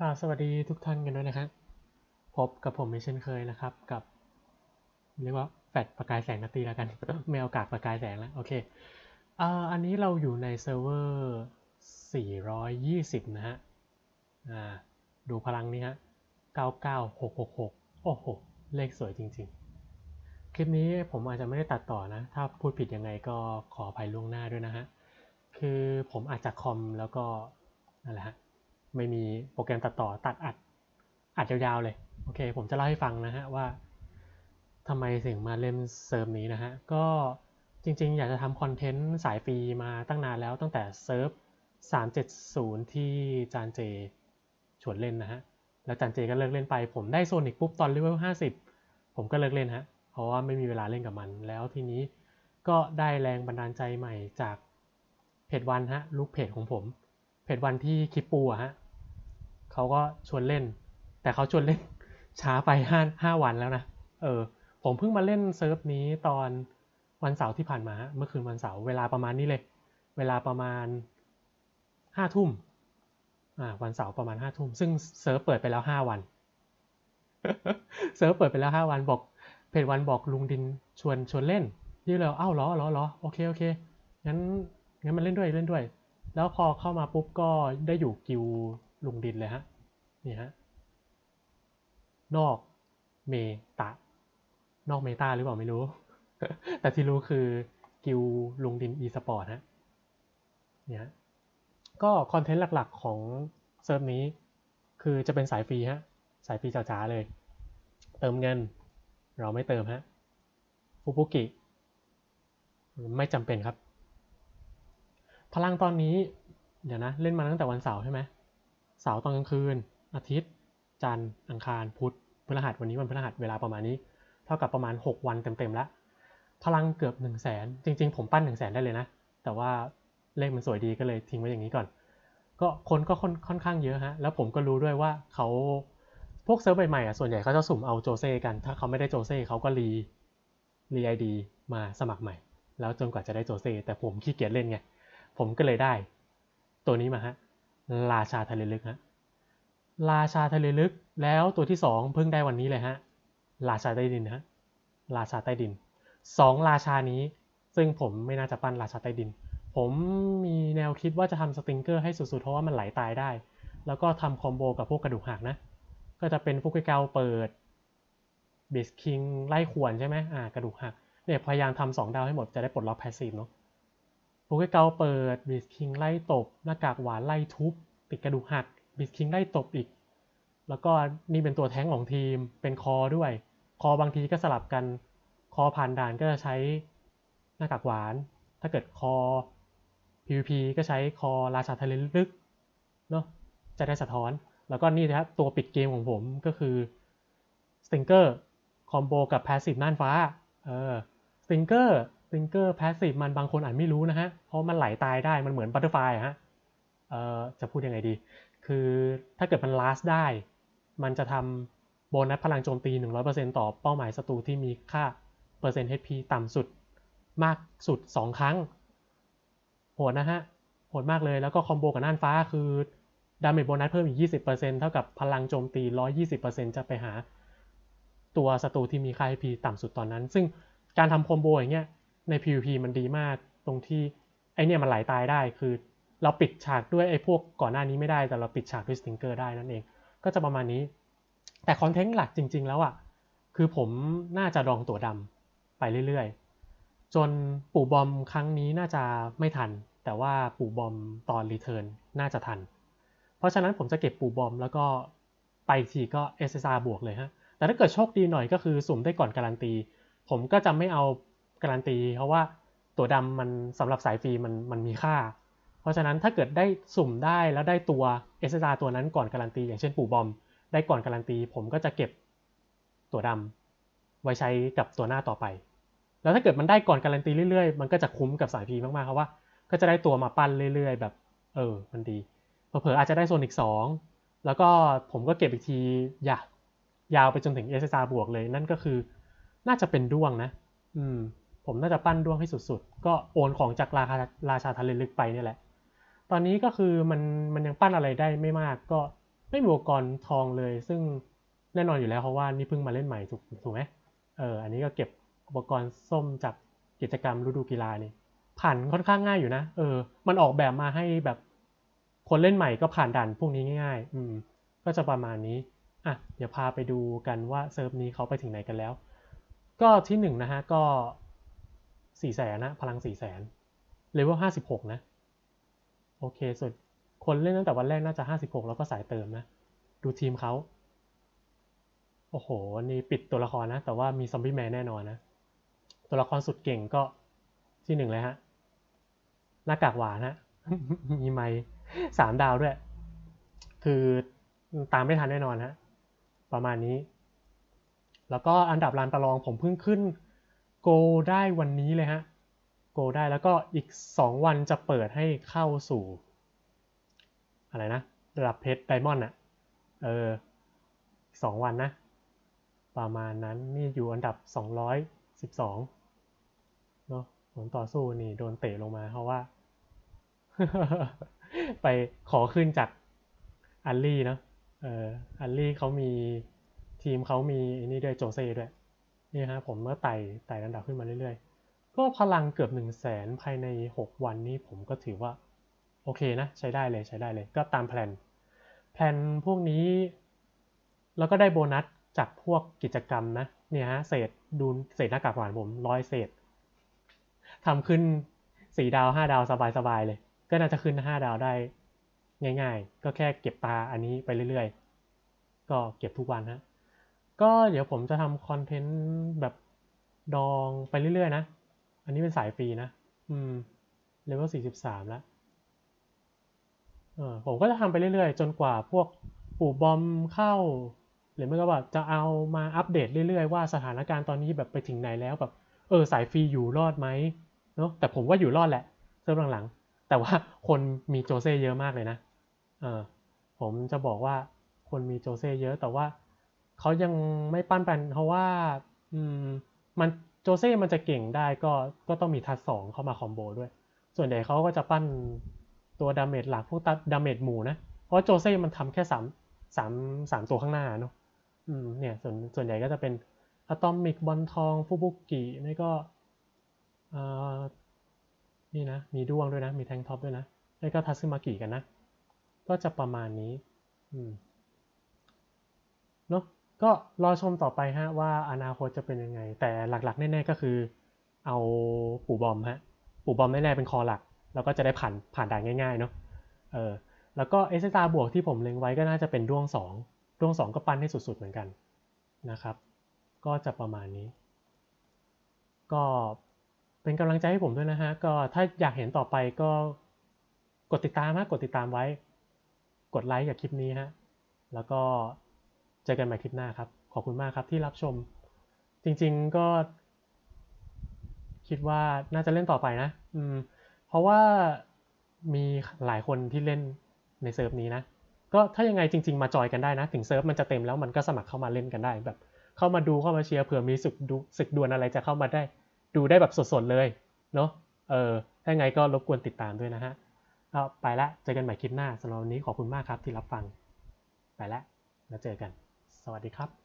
อ่าสวัสดีทุกท่านกันด้วยนะครับ พบกับผมเช่นเคยนะครับ กับ เรียกว่าแฟลชประกายแสงนาตีแล้วกัน ไม่เอากากประกายแสงแล้วโอเคอ่าอันนี้เราอยู่ในเซิร์ฟเวอร์ 420 นะฮะอ่าดูพลังนี้ฮะ 99666 โอ้โห เลขสวยจริง ๆ คลิปนี้ผมอาจจะไม่ได้ตัดต่อนะ ถ้าพูดผิดยังไงก็ขออภัยล่วงหน้าด้วยนะฮะ คือผมอาจจะคอมแล้วก็นั่นแหละฮะ ไม่มีโปรแกรมตัดต่อตัดอัดอัดยาวๆเลย โอเค ผมจะเล่าให้ฟังนะฮะว่าทำไมถึงมาเล่นเซิร์ฟนี้นะฮะ ก็จริงๆ อยากจะทำคอนเทนต์สายฟรีมาตั้งนานแล้วตั้งแต่เซิร์ฟ370 ที่จานเจชวนเล่นนะฮะ แล้วจานเจก็เลิกเล่นไป ผมได้โซนิกปุ๊บตอนเลเวล50 ผมก็เลิกเล่นฮะ เพราะว่าไม่มีเวลาเล่นกับมัน แล้วทีนี้ก็ได้แรงบันดาลใจใหม่จากเพจวันฮะ ลูกเพจของผม เพจวันที่คิปปูอะฮะ เขาก็ชวนเล่น แต่เขาชวนเล่นช้าไปห้าห้าวันแล้วนะ เออ ผมเพิ่งมาเล่นเซิร์ฟนี้ตอนวันเสาร์ที่ผ่านมา เมื่อคืนวันเสาร์เวลาประมาณนี้เลย เวลาประมาณห้าทุ่ม อ่า วันเสาร์ประมาณห้าทุ่ม ซึ่งเซิร์ฟเปิดไปแล้วห้าวัน เซิร์ฟเปิดไปแล้วห้าวันบอก เพจวันบอกลุงดินชวนชวนเล่นยี่เลยอ้าวเหรอเหรอเหรอโอเคโอเค งั้นงั้นมันเล่นด้วยเล่นด้วย แล้วพอเข้ามาปุ๊บก็ได้อยู่กิว ลุงดินเลยฮะ นี่ฮะ นอกเมตานอกเมตาหรือเปล่าไม่รู้ แต่ที่รู้คือกิวลุงดินอีสปอร์ตฮะเนี่ยฮะ ก็คอนเทนต์หลักๆของเซิร์ฟนี้ คือจะเป็นสายฟรีฮะ สายฟรีจ๋าๆเลย เติมเงิน เราไม่เติมฮะฟุบุกิ ไม่จำเป็นครับ พลังตอนนี้ เดี๋ยวนะ เล่นมาตั้งแต่วันเสาร์ใช่ไหม เสาร์ตอนกลางคืน อาทิตย์ จันทร์ อังคาร พุธ พฤหัส วันนี้วันพฤหัสเวลาประมาณนี้ เท่ากับประมาณ 6 วันเต็มๆแล้ว พลังเกือบ1 0 0 0 0แสนจริง ๆ ผมปั้น 1 0 0 0 0แสนได้เลยนะ แต่ว่าเลขมันสวยดีก็เลยทิ้งไว้อย่างนี้ก่อน ก็คนก็ค่อนค่อนข้างเยอะฮะ แล้วผมก็รู้ด้วยว่าเขาพวกเซิร์ฟใหม่ๆอะส่วนใหญ่เขาจะสุ่มเอาโจเซ่กัน ถ้าเขาไม่ได้โจเซ่เขาก็รีรีไอดีมาสมัครใหม่ แล้วจนกว่าจะได้โจเซ่แต่ผมขี้เกียจเล่นไง ผมก็เลยได้ ตัวนี้มาฮะ ราชาทะเลลึกฮะราชาทะเลลึกแล้วตัวที่สองเพิ่งได้วันนี้เลยฮะราชาใต้ดินฮะราชาใต้ดินสองราชานี้ซึ่งผมไม่น่าจะปั้นราชาใต้ดิน ผมมีแนวคิดว่าจะทำสติงเกอร์ให้สุดๆ เพราะว่ามันไหลตายได้ แล้วก็ทำคอมโบกับพวกกระดูกหักนะ ก็จะเป็นพวกเกาเปิดเบสคิงไล่ขวนใช่ไหมอ่ากระดูกหักเนี่ยพยายามทำสองดาวให้หมดจะได้ปลดล็อกแพสซีฟเนาะ โปเกเกาเปิดบิสคิงไล่ตบ หน้ากากหวานไล่ทุบ ติดกระดูกหักบิสคิงไล่ตบอีก แล้วก็นี่เป็นตัวแท้งของทีมเป็นคอด้วย คอบางทีก็สลับกัน คอผ่านด่านก็จะใช้หน้ากากหวาน ถ้าเกิดคอ PVP ก็ใช้คอราชาทะเลลึกเนาะจะได้สะท้อน แล้วก็นี่นะครับตัวปิดเกมของผมก็คือสติงเกอร์คอมโบกับแพสซีฟน่านฟ้าเออสติงเกอร์ สติงเกอร์แพสซีฟมันบางคนอาจไม่รู้นะฮะ เพราะมันไหลตายได้มันเหมือนบัตเตอร์ไฟฮะเอ่อจะพูดยังไงดี คือถ้าเกิดมัน last ได้ มันจะทำโบนัสพลังโจมตี 100%ต่อเป้าหมายศัตรูที่มีค่าเปอร์เซ็นต์ HP ต่ำสุดมากสุด 2 ครั้ง โหดนะฮะ โหดมากเลยแล้วก็คอมโบกับน่านฟ้าคือดาเมจโบนัสเพิ่มอีก 20%เท่ากับพลังโจมตี 120%จะไปหาตัวศัตรูที่มีค่า HP ต่ำสุดตอนนั้น ซึ่งการทำคอมโบอย่างเงี้ย ใน PVP มันดีมากตรงที่ไอเนี่ยมันไหลาตายได้คือ เราปิดฉากด้วยไอพวกก่อนหน้านี้ไม่ได้แต่เราปิดฉากด้วยสติงเกอร์ได้นั่นเอง ก็จะประมาณนี้ แต่คอนเทนต์หลักจริง ๆ แล้วอะ่ะคือผมน่าจะดองตัวดำไปเรื่อยๆ จนปู่บอมครั้งนี้น่าจะไม่ทัน แต่ว่าปู่บอมตอนรีเทิร์นน่าจะทัน เพราะฉะนั้นผมจะเก็บปู่บอมแล้วก็ไปอีกทีก็ SSR บวกเลยฮะ แต่ถ้าเกิดโชคดีหน่อยก็คือสุ่มได้ก่อนการันตี ผมก็จะไม่เอา การันตี เพราะว่าตัวดำมันสำหรับสายฟรีมันมันมีค่า เพราะฉะนั้นถ้าเกิดได้สุ่มได้แล้วได้ตัว SSR ตัวนั้นก่อนการันตี อย่างเช่นปู่บอม ได้ก่อนการันตี ผมก็จะเก็บตัวดำไว้ใช้กับตัวหน้าต่อไป แล้วถ้าเกิดมันได้ก่อนการันตีเรื่อยๆ มันก็จะคุ้มกับสายพีมากๆเพราะว่าก็จะได้ตัวมาปั้นเรื่อย ๆ แบบเออมันดีเผลอๆอาจจะได้โซนิกสองแล้วก็ผมก็เก็บอีกทียายาวไปจนถึง SSR บวกเลยนั่นก็คือ น่าจะเป็นด้วงนะ อืม ผมน่าจะปั้นด้วงให้สุดๆ ก็โอนของจากราคาราชาทะเลลึกไปเนี่ยแหละ ตอนนี้ก็คือมันมันยังปั้นอะไรได้ไม่มาก ก็ไม่มีอุปกรณ์ทองเลย ซึ่งแน่นอนอยู่แล้วเพราะว่านี่เพิ่งมาเล่นใหม่ถูกถูกไหมเอออันนี้ก็เก็บอุปกรณ์ส้มจากกิจกรรมฤดูกีฬานี่ผ่านค่อนข้างง่ายอยู่นะ เออ มันออกแบบมาให้แบบคนเล่นใหม่ก็ผ่านด่านพวกนี้ง่าย ๆ อืม ก็จะประมาณนี้ อะ เดี๋ยวพาไปดูกันว่าเซิร์ฟนี้เขาไปถึงไหนกันแล้ว ก็ที่หนึ่งนะฮะ ก็ สี่แสนนะ พลังสี่แสนเลเวลห้าสิบหกนะ โอเคส่วนคนเล่นตั้งแต่วันแรกน่าจะห้าสิบหกแล้วก็สายเติมนะ ดูทีมเขา โอ้โห นี่ปิดตัวละครนะ แต่ว่ามีซอมบี้แมนแน่นอนนะ ตัวละครสุดเก่งก็ที่หนึ่งเลยฮะ หน้ากากหวานฮะ มีไม้สามดาวด้วย คือตามไม่ทันแน่นอนฮะ ประมาณนี้ แล้วก็อันดับลานประลองผมเพิ่งขึ้น โกได้วันนี้เลยฮะโกได้แล้วก็อีก 2 วันจะเปิดให้เข้าสู่ อะไรนะระดับเพชรไดมอนด์อะเออสองวันนะ ประมาณนั้นนี่อยู่อันดับ 212เนาะผมต่อสู้นี่โดนเตะลงมาเพราะว่า ไปขอขึ้นจากอัลลี่เนาะเอออัลลี่เขามีทีมเขามีนี่ด้วยโจเซ่ด้วย นี่ฮะผมก็ไต่ไต่ระดับขึ้นมาเรื่อยๆ ก็พลังเกือบ1นึ่งแสนภายใน 6 วันนี้ผมก็ถือว่า โอเคนะ ใช้ได้เลยใช้ได้เลย ก็ตามแผนแผนพวกนี้ แล้วก็ได้โบนัสจากพวกกิจกรรมนะเนี่ยฮะเศษดูเศษหน้ากากหวานผมร้อยเศษทำขึ้นสี่ดาวห้าดาวสบายๆเลย ก็น่าจะขึ้นห้าดาวได้ง่าย ๆ ก็แค่เก็บตาอันนี้ไปเรื่อยๆ ก็เก็บทุกวันฮะ ก็เดี๋ยวผมจะทำคอนเทนต์แบบดองไปเรื่อยๆนะ อันนี้เป็นสายฟรีนะ อืม เลเวลสี่สิบสามแล้วเออผมก็จะทำไปเรื่อยๆ จนกว่าพวกปู่บอมเข้า หรือไม่ก็แบบจะเอามาอัปเดตเรื่อยๆ ว่าสถานการณ์ตอนนี้แบบไปถึงไหนแล้วแบบ เออ สายฟรีอยู่รอดไหมเนาะ แต่ผมว่าอยู่รอดแหละเซิร์ฟหลังๆ แต่ว่าคนมีโจเซ่เยอะมากเลยนะ เออ ผมจะบอกว่าคนมีโจเซ่เยอะ แต่ว่า เขายังไม่ปั้นปันเพราะว่าอืมมันโจเซ่มันจะเก่งได้ก็ก็ต้องมีทัดสองเข้ามาคอมโบด้วย ส่วนใหญ่เขาก็จะปั้นตัวดาเมจหลักพวกตัดดาเมจหมู่นะ เพราะโจเซ่มันทำแค่สามสามสามตัวข้างหน้าเนาะอืมเนี่ยส่วนส่วนใหญ่ก็จะเป็นอะตอมิกบอลทองฟูบุกิไม่ก็อ่านี่นะ มีด้วงด้วยนะ มีแทงท็อปด้วยนะ แล้วก็ทัซึมากิกันนะ ก็จะประมาณนี้ อืม เนาะ ก็รอชมต่อไปฮะว่าอนาคตจะเป็นยังไง แต่หลักๆ แน่ๆก็คือ เอาปู่บอมฮะปู่บอมแน่ๆเป็นคอหลัก แล้วก็จะได้ผ่านผ่านด่านง่ายๆเนาะเออแล้วก็เอสตาบวกที่ผมเล็งไว้ก็น่าจะเป็นด้วงสองด้วงสองก็ปั้นให้สุดๆเหมือนกันนะครับ ก็จะประมาณนี้ ก็เป็นกำลังใจให้ผมด้วยนะฮะ ก็ถ้าอยากเห็นต่อไปก็กดติดตามฮะกดติดตามไว้ กดไลค์กับคลิปนี้ฮะ แล้วก็ เจอกันใหม่คลิปหน้าครับ ขอบคุณมากครับที่รับชม จริงๆก็ คิดว่าน่าจะเล่นต่อไปนะ อืม เพราะว่ามีหลายคนที่เล่นในเซิร์ฟนี้นะ ก็ถ้ายังไงจริง ๆ มาจอยกันได้นะ ถึงเซิร์ฟมันจะเต็มแล้วมันก็สมัครเข้ามาเล่นกันได้ แบบ เข้ามาดูเข้ามาเชียร์เผื่อมีศึกดูศึกดวลอะไรจะเข้ามาได้ ดูได้แบบสดๆเลยเนาะ เออ ถ้างไงก็รบกวนติดตามด้วยนะฮะเอาไปละ เจอกันใหม่คลิปหน้าสำหรับวันนี้ขอบคุณมากครับที่รับฟัง ไปละ แล้วเจอกัน สวัสดีครับ